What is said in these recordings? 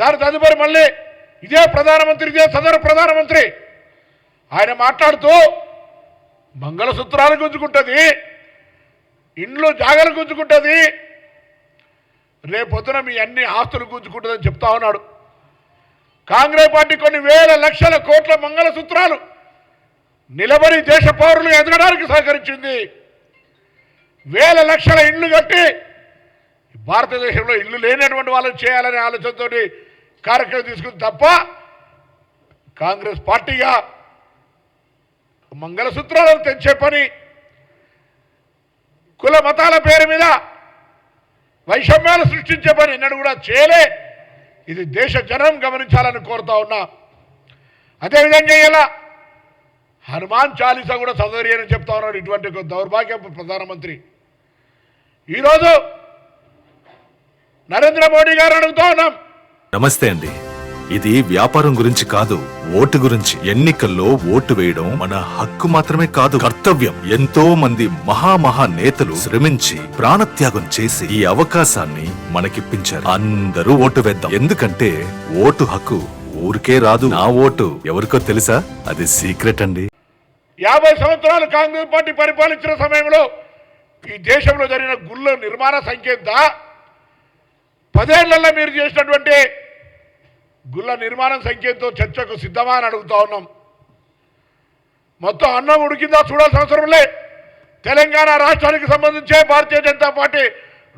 దాని తదుపరి మళ్ళీ ఇదే ప్రధానమంత్రి ఇదే సదరు ప్రధానమంత్రి. ఆయన మాట్లాడుతూ మంగళసూత్రాలు గుంజుకుంటుంది ఇండ్లు జాగలు గుంజుకుంటుంది. రేపొద్దున మీ అన్ని ఆస్తులు గుంజుకుంటుందని చెప్తా ఉన్నాడు. కాంగ్రెస్ పార్టీ కొన్ని వేల లక్షల కోట్ల మంగళసూత్రాలు నిలబడి దేశ పౌరులు ఎదగడానికి సహకరించింది. వేల లక్షల ఇండ్లు కట్టి భారతదేశంలో ఇల్లు లేనటువంటి వాళ్ళని చేయాలనే ఆలోచనతో కార్యక్రమం తీసుకుంది తప్ప కాంగ్రెస్ పార్టీగా మంగళసూత్రాలను తెచ్చే పని కుల మతాల పేరు మీద వైషమ్యాలు సృష్టించే పని ఎన్నడూ కూడా చేయలే. ఇది దేశ జనం గమనించాలని కోరుతా ఉన్నా. అదేవిధంగా ఇలా హనుమాన్ చాలీసా కూడా చదవరి అని చెప్తా ఉన్నాడు ఇటువంటి ఒక ప్రధానమంత్రి. ఈరోజు నరేంద్ర మోడీ గారు అడుగుతా ఉన్నాం నమస్తే అండి. ఇది వ్యాపారం గురించి కాదు ఓటు గురించి. ఎన్నికల్లో ఓటు వేయడం మన హక్కు మాత్రమే కాదు కర్తవ్యం. ఎంతో మంది మహామహా నేతలు శ్రమించి ప్రాణత్యాగం చేసి ఈ అవకాశాన్ని మనకిప్పించారు. అందరూ ఓటు వేద్దాం. ఎందుకంటే ఓటు హక్కు ఊరికే రాదు. నా ఓటు ఎవరికో తెలుసా? అది సీక్రెట్ అండి. యాభై సంవత్సరాలు కాంగ్రెస్ పార్టీ పరిపాలించిన సమయంలో ఈ దేశంలో జరిగిన గుళ్ళ నిర్మాణ సంఖ్య ఎంత? పదేళ్ళలో మీరు చేసినటువంటి గుళ్ళ నిర్మాణం సంఖ్యతో చర్చకు సిద్ధమా అని అడుగుతా ఉన్నాం. మొత్తం అన్నం ఉడికిందా చూడాల్సిన అవసరం లే. తెలంగాణ రాష్ట్రానికి సంబంధించే భారతీయ జనతా పార్టీ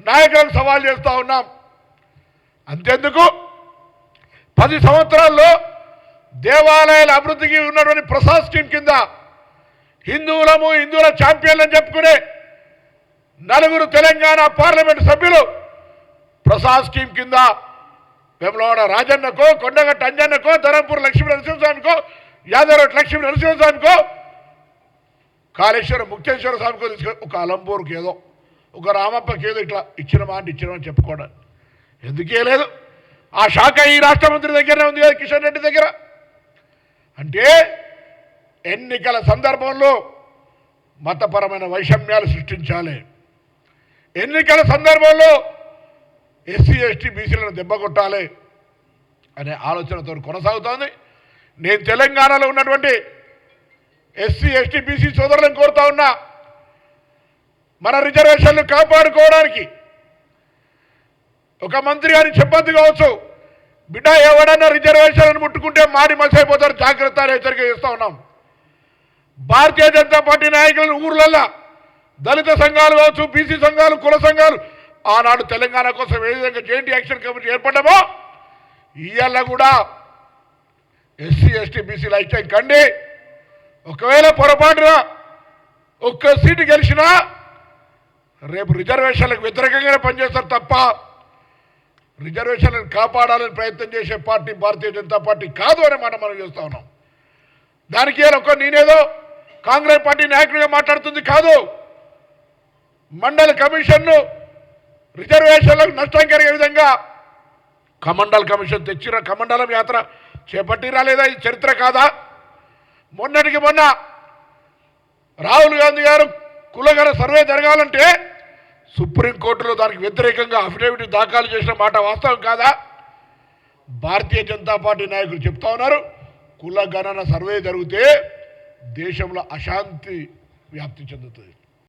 నాయకులకు సవాల్ చేస్తూ ఉన్నాం. అంతెందుకు? పది సంవత్సరాల్లో దేవాలయాల అభివృద్ధికి ఉన్నటువంటి ప్రసాద్ స్కీమ్ కింద హిందువులము హిందువుల ఛాంపియన్లు అని చెప్పుకునే నలుగురు తెలంగాణ పార్లమెంట్ సభ్యులు ప్రసాద్ స్కీమ్ కింద వేములవాడ రాజన్నకో కొండగట్ట అంజన్నకో ధరంపూర్ లక్ష్మీ నరసింహస్వామికో యాదవ్ లక్ష్మీ నరసింహస్వామికో కాళేశ్వరం ముక్తేశ్వర స్వామికో తీసుకొని ఒక అలంపూర్కి ఏదో ఒక రామప్పకి ఏదో ఇట్లా ఇచ్చిన అంటే ఇచ్చినమని చెప్పుకోవడానికి ఎందుకే లేదు? ఆ శాఖ ఈ రాష్ట్ర మంత్రి దగ్గరనే ఉంది కదా కిషన్ రెడ్డి దగ్గర. అంటే ఎన్నికల సందర్భంలో మతపరమైన వైషమ్యాలు సృష్టించాలి. ఎన్నికల సందర్భంలో ఎస్సీ ఎస్టీ బీసీలను దెబ్బ కొట్టాలి అనే ఆలోచనతో కొనసాగుతోంది. నేను తెలంగాణలో ఉన్నటువంటి ఎస్సీ ఎస్టీ బీసీ సోదరులను కోరుతా ఉన్నా మన రిజర్వేషన్లు కాపాడుకోవడానికి ఒక మంత్రి అని చెప్పద్దు కావచ్చు. బిడ్డ ఎవడన్నా రిజర్వేషన్లను ముట్టుకుంటే మాడి మసైపోతారు జాగ్రత్త అని హెచ్చరిక చేస్తూ ఉన్నాం. భారతీయ జనతా పార్టీ నాయకులను ఊర్లల్లా దళిత సంఘాలు కావచ్చు బీసీ సంఘాలు కుల సంఘాలు ఆనాడు తెలంగాణ కోసం ఏ విధంగా జాయింట్ యాక్షన్ కమిటీ ఏర్పడ్డామో ఇవాళ కూడా ఎస్సీ ఎస్టీ బీసీలు ఐక్యం కండి. ఒకవేళ పొరపాటున ఒక్క సీటు గెలిచినా రేపు రిజర్వేషన్లకు వ్యతిరేకంగానే పనిచేస్తారు తప్ప రిజర్వేషన్లను కాపాడాలని ప్రయత్నం చేసే పార్టీ భారతీయ జనతా పార్టీ కాదు అనే మాట మనం చేస్తూ ఉన్నాం. దానికి ఒక నేనేదో కాంగ్రెస్ పార్టీ నాయకుడిగా మాట్లాడుతుంది కాదు. మండల కమిషన్ను రిజర్వేషన్లకు నష్టం కలిగే విధంగా కమండల్ కమిషన్ తెచ్చిన కమండలం యాత్ర చేపట్టిరా లేదా? ఇది చరిత్ర కాదా? మొన్నటికి మొన్న రాహుల్ గాంధీ గారు కులగర సర్వే జరగాలంటే సుప్రీంకోర్టులో దానికి వ్యతిరేకంగా అఫిడవిట్ దాఖలు చేసిన మాట వాస్తవం కాదా? భారతీయ జనతా పార్టీ నాయకులు చెప్తా ఉన్నారు కుల గణన సర్వే జరిగితే దేశంలో అశాంతి వ్యాప్తి చెందుతుంది.